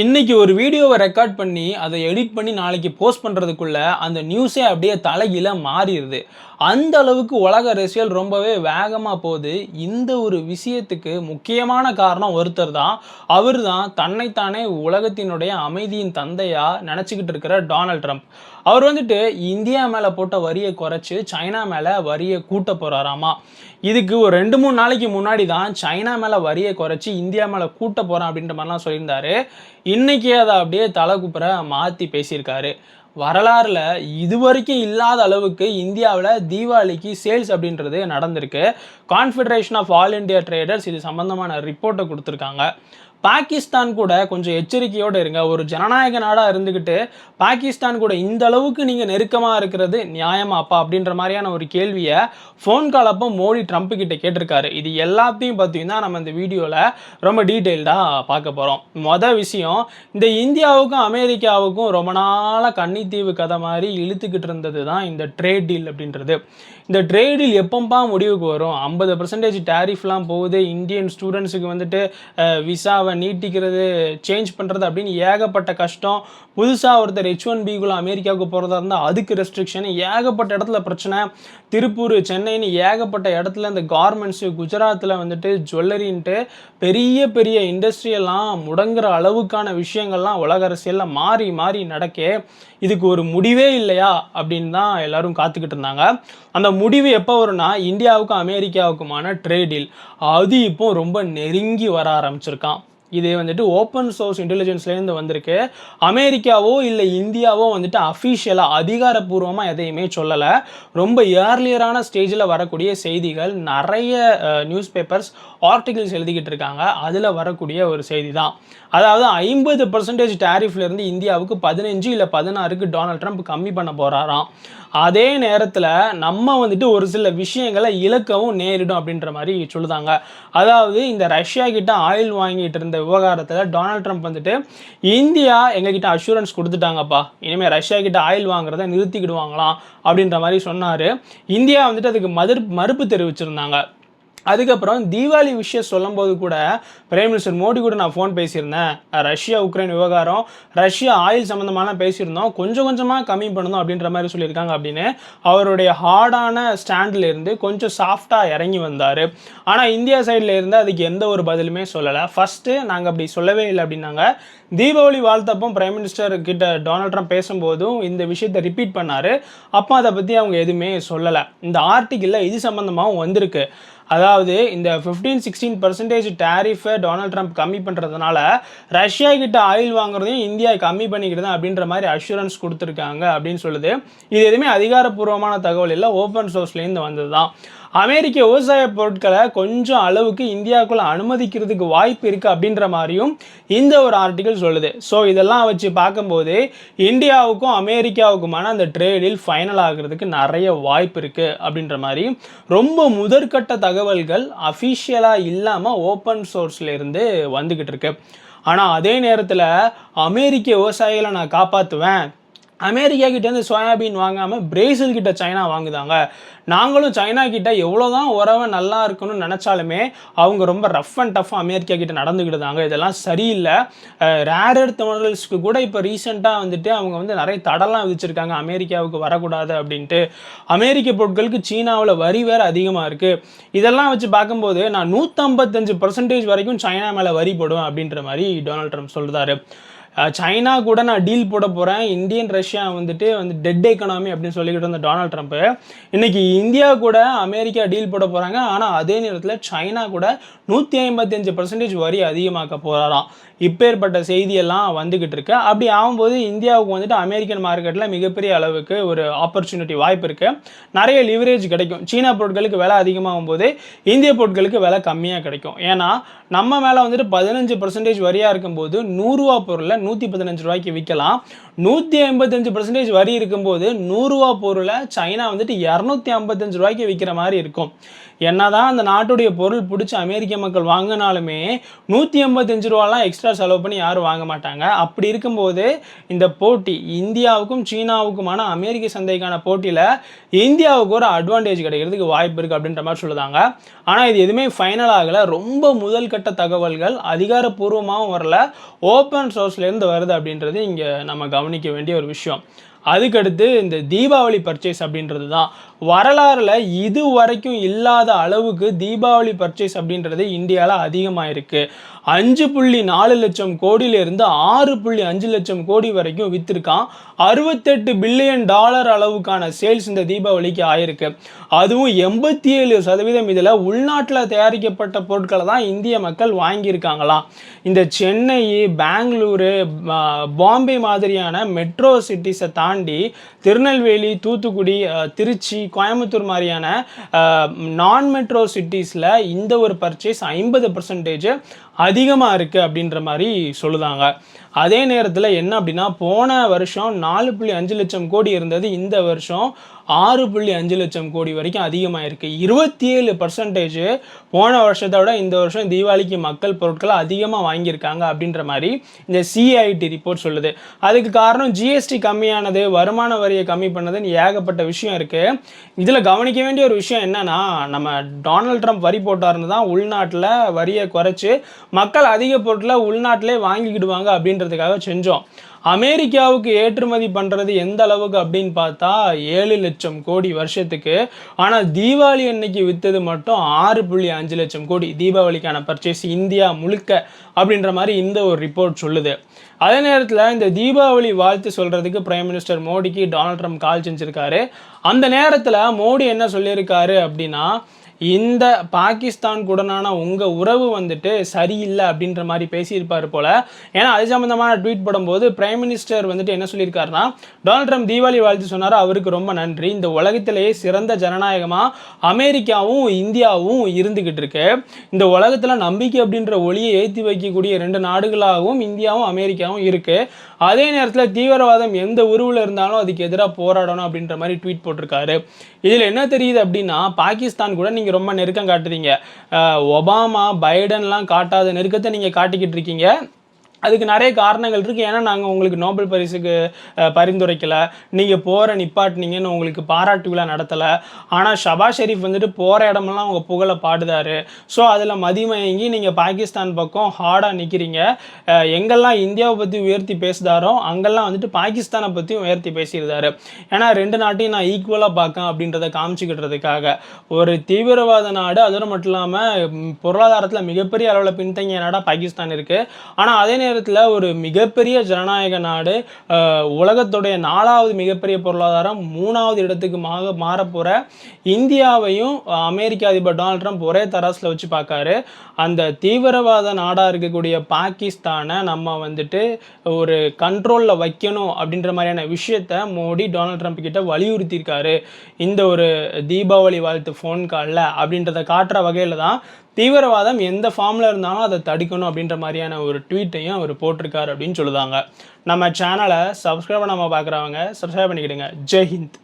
இன்னைக்கு ஒரு வீடியோவை ரெக்கார்ட் பண்ணி அதை எடிட் பண்ணி நாளைக்கு போஸ்ட் பண்ணுறதுக்குள்ள அந்த நியூஸே அப்படியே தலைகீழ மாறிடுது. அந்த அளவுக்கு உலக அரசியல் ரொம்பவே வேகமாக போகுது. இந்த ஒரு விஷயத்துக்கு முக்கியமான காரணம் ஒருத்தர் தான். அவர் தான் தன்னைத்தானே உலகத்தினுடைய அமைதியின் தந்தையாக நினச்சிக்கிட்டு இருக்கிற டொனால்ட் ட்ரம்ப் அவர் வந்துட்டு இந்தியா மேலே போட்ட வரியை குறைச்சி சைனா மேலே வரியை கூட்ட போகிறாராமா இதுக்கு ஒரு ரெண்டு மூணு நாளைக்கு முன்னாடி தான் சைனா மேலே வரியை குறைச்சி இந்தியா மேலே கூட்ட போகிறான் அப்படின்ற மாதிரிலாம் சொல்லியிருந்தாரு. இன்னைக்கு அதை அப்படியே தலை குப்புற மாற்றி பேசியிருக்காரு. வரலாறில் இது வரைக்கும் இல்லாத அளவுக்கு இந்தியாவில் தீபாவளிக்கு சேல்ஸ் அப்படின்றது நடந்திருக்கு. Confederation of all India traders இது சம்மந்தமான ரிப்போர்ட்டை கொடுத்துருக்காங்க. பாகிஸ்தான் கூட கொஞ்சம் எச்சரிக்கையோடு இருங்க. ஒரு ஜனநாயக நாடாக இருந்துக்கிட்டு பாகிஸ்தான் கூட இந்த அளவுக்கு நீங்கள் நெருக்கமாக இருக்கிறது நியாயமாப்பா அப்படின்ற மாதிரியான ஒரு கேள்வியை ஃபோன் கால் அப்போ மோடி ட்ரம்ப் கிட்ட கேட்டிருக்காரு. இது எல்லாத்தையும் பார்த்தீங்கன்னா நம்ம இந்த வீடியோவில் ரொம்ப டீட்டெயில்டாக பார்க்க போகிறோம் மொதல் விஷயம் இந்த இந்தியாவுக்கும் அமெரிக்காவுக்கும் ரொம்ப நாளாக கன்னித்தீவு கதை மாதிரி இழுத்துக்கிட்டு இருந்தது தான் இந்த ட்ரேட் டீல் அப்படின்றது. இந்த ட்ரேட் டீல் எப்பப்பா முடிவுக்கு வரும்? ஐம்பது பர்சன்டேஜ் டேரிஃப்லாம் போகுது. இந்தியன் ஸ்டூடெண்ட்ஸுக்கு வந்துட்டு விசாவை நீட்டிக்கிறது சேஞ்ச் பண்ணுறது அப்படின்னு ஏகப்பட்ட கஷ்டம். புதுசாக ஒருத்தர் ஹெச் ஒன் பிக்குள்ள அமெரிக்காவுக்கு போகிறதா இருந்தால் அதுக்கு ரெஸ்ட்ரிக்ஷன் ஏகப்பட்ட இடத்துல பிரச்சனை. திருப்பூர் சென்னைன்னு ஏகப்பட்ட இடத்துல இந்த கார்மெண்ட்ஸு குஜராத்தில் வந்துட்டு ஜுவல்லரின்ட்டு பெரிய பெரிய இண்டஸ்ட்ரியெல்லாம் முடங்குற அளவுக்கான விஷயங்கள்லாம் உலக அரசியலில் மாறி மாறி நடக்க. இதுக்கு ஒரு முடிவே இல்லையா? அப்படின்னு தான் எல்லோரும் காத்துக்கிட்டு இருந்தாங்க. அந்த முடிவு எப்போ வரும்னா இந்தியாவுக்கும் அமெரிக்காவுக்குமான ட்ரேடில் அது இப்போ ரொம்ப நெருங்கி வர ஆரம்பிச்சிருக்கான். இது வந்துட்டு ஓப்பன் சோர்ஸ் இன்டெலிஜென்ஸ்லேருந்து வந்திருக்கு. அமெரிக்காவோ இல்லை இந்தியாவோ வந்துட்டு அஃபிஷியலாக அதிகாரப்பூர்வமாக எதையுமே சொல்லலை. ரொம்ப ஏர்லியரான ஸ்டேஜில் வரக்கூடிய செய்திகள் நிறைய நியூஸ் பேப்பர்ஸ் ஆர்டிகிள்ஸ் எழுதிக்கிட்டு இருக்காங்க. அதில் வரக்கூடிய ஒரு செய்தி தான் அதாவது ஐம்பது பர்சன்டேஜ் டேரிஃப்லேருந்து இந்தியாவுக்கு பதினஞ்சு இல்லை பதினாறுக்கு டொனால்ட் ட்ரம்ப் கம்மி பண்ண போகிறாராம் அதே நேரத்தில் நம்ம வந்துட்டு ஒரு சில விஷயங்களை இழக்கவும் நேரிடும் அப்படின்ற மாதிரி சொல்லுதாங்க. அதாவது இந்த ரஷ்யா கிட்ட ஆயில் வாங்கிட்டு இருந்த விவகாரத்தில் டொனால்ட் ட்ரம்ப் வந்துட்டு இந்தியா எங்ககிட்ட அஷூரன்ஸ் கொடுத்துட்டாங்கப்பா. இனிமேல் ரஷ்யா கிட்ட ஆயில் வாங்குறத நிறுத்திக்கிடுவாங்களாம். அப்படின்ற மாதிரி சொன்னார். இந்தியா வந்துட்டு அதுக்கு மதிர் மறுப்பு தெரிவிச்சிருந்தாங்க. அதுக்கப்புறம் தீபாவளி விஷயம் சொல்லும்போது கூட பிரைம் மினிஸ்டர் மோடி கூட நான் ஃபோன் பேசியிருந்தேன். ரஷ்யா உக்ரைன் விவகாரம் ரஷ்யா ஆயில் சம்மந்தமான பேசியிருந்தோம். கொஞ்சம் கொஞ்சமாக கம்மி பண்ணணும் அப்படின்ற மாதிரி சொல்லியிருக்காங்க அப்படின்னு அவருடைய ஹார்டான ஸ்டாண்டில் இருந்து கொஞ்சம் சாஃப்டாக இறங்கி வந்தார். ஆனால் இந்தியா சைடில் இருந்து அதுக்கு எந்த ஒரு பதிலுமே சொல்லலை. ஃபஸ்ட்டு நாங்கள் அப்படி சொல்லவே இல்லை அப்படின்னாங்க. தீபாவளி வாழ்த்தப்போ பிரைம் மினிஸ்டர் கிட்ட டொனால்ட் ட்ரம்ப் பேசும்போதும் இந்த விஷயத்தை ரிப்பீட் பண்ணார். அப்போ அதை பற்றி அவங்க எதுவுமே சொல்லலை. இந்த ஆர்டிக்கிளில் இது சம்மந்தமாகவும் வந்திருக்கு. அதாவது இந்த ஃபிஃப்டீன் சிக்ஸ்டீன் பர்சன்டேஜ் டேரிஃபை டொனால்ட் ட்ரம்ப் கம்மி பண்ணுறதுனால ரஷ்யா கிட்ட ஆயில் வாங்குறதையும் இந்தியா கம்மி பண்ணிக்கிறது அப்படின்ற மாதிரி அஷூரன்ஸ் கொடுத்துருக்காங்க அப்படின்னு சொல்லுது. இது எதுவுமே அதிகாரப்பூர்வமான தகவல் இல்லை ஓப்பன் சோர்ஸ்லேருந்து வந்தது தான் அமெரிக்க விவசாய பொருட்களை கொஞ்சம் அளவுக்கு இந்தியாவுக்குள்ள அனுமதிக்கிறதுக்கு வாய்ப்பு இருக்குது அப்படின்ற மாதிரியும் இந்த ஒரு ஆர்டிகல் சொல்லுது. ஸோ இதெல்லாம் வச்சு பார்க்கும்போது இந்தியாவுக்கும் அமெரிக்காவுக்குமான அந்த ட்ரேடில் ஃபைனல் ஆகிறதுக்கு நிறைய வாய்ப்பு இருக்குது அப்படின்ற மாதிரி ரொம்ப முதற்கட்ட தகவல்கள் அஃபிஷியலாக இல்லாமல் ஓப்பன் சோர்ஸ்லேருந்து வந்துக்கிட்டு இருக்கு. ஆனால் அதே நேரத்தில் அமெரிக்க விவசாயிகளை நான் காப்பாற்றுவேன் அமெரிக்கா கிட்டேருந்து சோயாபீன் வாங்காமல் பிரேசில் கிட்ட சைனா வாங்குதாங்க. நாங்களும் சைனா கிட்ட எவ்வளோ தான் உறவை நல்லா இருக்கணும்னு நினச்சாலுமே அவங்க ரொம்ப ரஃப் அண்ட் டஃப் அமெரிக்கா கிட்ட நடந்துக்கிட்டுதாங்க இதெல்லாம் சரியில்லை. ரேர் எர்த் கூட இப்போ ரீசெண்டாக வந்துட்டு அவங்க வந்து நிறைய தடலாம் விதிச்சிருக்காங்க. அமெரிக்காவுக்கு வரக்கூடாது அப்படின்ட்டு. அமெரிக்க பொருட்களுக்கு சீனாவில் வரி வேறு அதிகமாக இருக்குது இதெல்லாம் வச்சு பார்க்கும்போது நான் நூற்றம்பத்தஞ்சு பர்சன்டேஜ் வரைக்கும் சைனா மேலே வரி போடுவேன் அப்படின்ற மாதிரி டொனால்ட் ட்ரம்ப் சொல்கிறாரு சைனா கூட நான் டீல் போட போகிறேன் இந்தியன் ரஷ்யா வந்துட்டு வந்து டெட் எக்கனாமி அப்படின்னு சொல்லிக்கிட்டு இருந்த டொனால்ட் ட்ரம்ப்பு இன்னைக்கு இந்தியா கூட அமெரிக்கா டீல் போட போகிறாங்க ஆனால் அதே நேரத்தில் சைனா கூட நூற்றி ஐம்பத்தஞ்சு பர்சன்டேஜ் வரி அதிகமாக்க போகிறாராம் இப்பேற்பட்ட செய்தியெல்லாம் வந்துக்கிட்டு இருக்கு. அப்படி ஆகும்போது இந்தியாவுக்கு வந்துட்டு அமெரிக்கன் மார்க்கெட்டில் மிகப்பெரிய அளவுக்கு ஒரு ஆப்பர்ச்சுனிட்டி வாய்ப்பு இருக்குது நிறைய லிவரேஜ் கிடைக்கும். சீனா பொருட்களுக்கு விலை அதிகமாகும் போது இந்திய பொருட்களுக்கு விலை கம்மியாக கிடைக்கும். ஏன்னா நம்ம மேலே வந்துட்டு பதினஞ்சு பர்சன்டேஜ் வரியாக இருக்கும்போது நூறுரூவா பொருளை நூற்றி பதினஞ்சு ரூபாய்க்கு விற்கலாம் நூற்றி ஐம்பத்தஞ்சு பர்சன்டேஜ் வரி இருக்கும்போது நூறுரூவா பொருளை சைனா வந்துட்டு இரநூத்தி ஐம்பத்தஞ்சு ரூபாய்க்கு விற்கிற மாதிரி இருக்கும். என்னதான் அந்த நாட்டுடைய பொருள் பிடிச்சி அமெரிக்க மக்கள் வாங்கினாலுமே நூற்றி ஐம்பத்தஞ்சு ரூபாலாம் எக்ஸ்ட்ரா செலவு பண்ணி யாரும் வாங்க மாட்டாங்க. அப்படி இருக்கும்போது இந்த போட்டி இந்தியாவுக்கும் சீனாவுக்குமான அமெரிக்க சந்தைக்கான போட்டியில் இந்தியாவுக்கு ஒரு அட்வான்டேஜ் கிடைக்கிறதுக்கு வாய்ப்பு இருக்குது அப்படின்ற மாதிரி சொல்லுதாங்க. ஆனால் இது எதுவுமே ஃபைனல் ஆகலை. ரொம்ப முதல் கட்ட தகவல்கள் அதிகாரப்பூர்வமாகவும் வரல. ஓப்பன் சோர்ஸ்லேருந்து வருது அப்படின்றது இங்கே நம்ம கவனிக்க வேண்டிய ஒரு விஷயம். அதுக்கடுத்து இந்த தீபாவளி பர்ச்சேஸ் அப்படின்றது தான். வரலாறில் இது வரைக்கும் இல்லாத அளவுக்கு தீபாவளி பர்ச்சேஸ் அப்படின்றது இந்தியாவில் அதிகமாக இருக்குது அஞ்சு புள்ளி நாலு லட்சம் கோடியிலிருந்து ஆறு புள்ளி அஞ்சு லட்சம் கோடி வரைக்கும் விற்றுருக்கான் அறுபத்தெட்டு பில்லியன் டாலர் அளவுக்கான சேல்ஸ் இந்த தீபாவளிக்கு ஆயிருக்கு. அதுவும் எண்பத்தி ஏழு சதவீதம் இதில் உள்நாட்டில் தயாரிக்கப்பட்ட பொருட்களை தான் இந்திய மக்கள் வாங்கியிருக்காங்களாம். இந்த சென்னை பெங்களூரு பாம்பே மாதிரியான மெட்ரோ சிட்டிஸை தாண்டி தாண்டி திருநெல்வேலி தூத்துக்குடி திருச்சி கோயம்புத்தூர் மாதிரியான நான் மெட்ரோ சிட்டிஸில் இந்த ஒரு பர்ச்சேஸ் ஐம்பது பர்சன்டேஜ் அதிகமாக இருக்குது அப்படின்ற மாதிரி சொல்லுதாங்க. அதே நேரத்தில் என்ன அப்படின்னா போன வருஷம் நாலு புள்ளி அஞ்சு லட்சம் கோடி இருந்தது. இந்த வருஷம் ஆறு புள்ளி அஞ்சு லட்சம் கோடி வரைக்கும் அதிகமாக இருக்குது இருபத்தி ஏழு பர்சன்டேஜ் போன வருஷத்தை விட இந்த வருஷம் தீபாவளிக்கு மக்கள் பொருட்களை அதிகமாக வாங்கியிருக்காங்க அப்படின்ற மாதிரி இந்த சிஐடி ரிப்போர்ட் சொல்லுது. அதுக்கு காரணம் ஜிஎஸ்டி கம்மியானது வருமான வரியை கம்மி பண்ணதுன்னு ஏகப்பட்ட விஷயம் இருக்குது இதில் கவனிக்க வேண்டிய ஒரு விஷயம் என்னன்னா நம்ம டொனால்ட் ட்ரம்ப் வரி போட்டார்னு தான் உள்நாட்டில் வரியை குறைச்சி மக்கள் அதிக பொருட்களை உள்நாட்டிலே வாங்கிக்கிடுவாங்க அப்படின்றதுக்காக செஞ்சோம். அமெரிக்காவுக்கு ஏற்றுமதி பண்ணுறது எந்த அளவுக்கு அப்படின்னு பார்த்தா ஏழு லட்சம் லட்சம் கோடி வருஷத்துக்கு ஆனால் தீபாவளி அன்னைக்கு விற்றது மட்டும் ஆறு புள்ளி அஞ்சு லட்சம் கோடி தீபாவளிக்கான பர்ச்சேஸ் இந்தியா முழுக்க அப்படின்ற மாதிரி இந்த ஒரு ரிப்போர்ட் சொல்லுது. அதே நேரத்தில் இந்த தீபாவளி வாழ்த்து சொல்கிறதுக்கு பிரைம் மினிஸ்டர் மோடிக்கு டொனால்ட் ட்ரம்ப் கால் செஞ்சுருக்காரு. அந்த நேரத்தில் மோடி என்ன சொல்லியிருக்காரு அப்படின்னா இந்த பாகிஸ்தான் கூடனான உங்கள் உறவு வந்துட்டு சரியில்லை அப்படின்ற மாதிரி பேசியிருப்பார் போல். ஏன்னா அது சம்மந்தமான ட்வீட் போடும்போது பிரைம் மினிஸ்டர் வந்துட்டு என்ன சொல்லியிருக்காருன்னா டொனால்ட் ட்ரம்ப் தீபாவளி வாழ்த்து சொன்னார் அவருக்கு ரொம்ப நன்றி. இந்த உலகத்திலேயே சிறந்த ஜனநாயகமாக அமெரிக்காவும் இந்தியாவும் இருந்துக்கிட்டு இருக்கு. இந்த உலகத்தில் நம்பிக்கை அப்படின்ற ஒளியை ஏற்றி வைக்கக்கூடிய ரெண்டு நாடுகளாகவும் இந்தியாவும் அமெரிக்காவும் இருக்குது அதே நேரத்தில் தீவிரவாதம் எந்த உருவில் இருந்தாலும் அதுக்கு எதிராக போராடணும் அப்படின்ற மாதிரி ட்வீட் போட்டிருக்காரு. இதில் என்ன தெரியுது அப்படின்னா பாகிஸ்தான் கூட நீங்கள் ரொம்ப நெருக்கம் காட்டுறீங்க. ஒபாமா பைடன்லாம் காட்டாத நெருக்கத்தை நீங்கள் காட்டிக்கிட்டு இருக்கீங்க. அதுக்கு நிறைய காரணங்கள் இருக்குது ஏன்னா நாங்கள் உங்களுக்கு நோபல் பரிசுக்கு பரிந்துரைக்கலை. நீங்கள் போகிற நிப்பாட்டினீங்கன்னு உங்களுக்கு பாராட்டு விழா நடத்தலை. ஆனால் ஷபா ஷெரீஃப் வந்துட்டு போகிற இடமெல்லாம் அவங்க புகழை பாடுதாரு. ஸோ அதில் மதிமயங்கி நீங்கள் பாகிஸ்தான் பக்கம் ஹார்டாக நிற்கிறீங்க எங்கெல்லாம் இந்தியாவை பற்றி உயர்த்தி பேசுதாரோ அங்கெல்லாம் வந்துட்டு பாகிஸ்தானை பற்றியும் உயர்த்தி பேசியிருந்தாரு. ஏன்னா ரெண்டு நாட்டையும் நான் ஈக்குவலாக பார்க்கேன் அப்படின்றத காமிச்சிக்கிட்டுறதுக்காக ஒரு தீவிரவாத நாடு அதோடு மட்டும் இல்லாமல் பொருளாதாரத்தில் மிகப்பெரிய அளவில் பின்தங்கிய நாடாக பாகிஸ்தான் இருக்குது ஆனால் அதே நேரம் நேரத்தில் ஒரு மிகப்பெரிய ஜனநாயக நாடு உலகத்துடைய நாலாவது மிகப்பெரிய பொருளாதாரம் மூணாவது இடத்துக்கு மாக மாறப்போகிற இந்தியாவையும் அமெரிக்க அதிபர் டொனால்ட் ட்ரம்ப் ஒரே தராசில் வச்சு பார்க்காரு அந்த தீவிரவாத நாடாக இருக்கக்கூடிய பாகிஸ்தானை நம்ம வந்துட்டு ஒரு கண்ட்ரோலில் வைக்கணும் அப்படின்ற மாதிரியான விஷயத்த மோடி டொனால்ட் ட்ரம்ப் கிட்ட வலியுறுத்தியிருக்காரு. இந்த ஒரு தீபாவளி வாழ்த்து ஃபோன் காலில் அப்படின்றத காட்டுற வகையில் தான் தீவிரவாதம் எந்த ஃபார்மில் இருந்தாலும் அதை தடுக்கணும் அப்படின்ற மாதிரியான ஒரு ட்வீட்டையும் அவர் போட்டிருக்காரு அப்படின்னு சொல்லுதாங்க. நம்ம சேனலை சப்ஸ்கிரைப் பண்ணாமல் பார்க்குறவங்க சப்ஸ்கிரைப் பண்ணிக்கிடுங்க. ஜெய்ஹிந்த்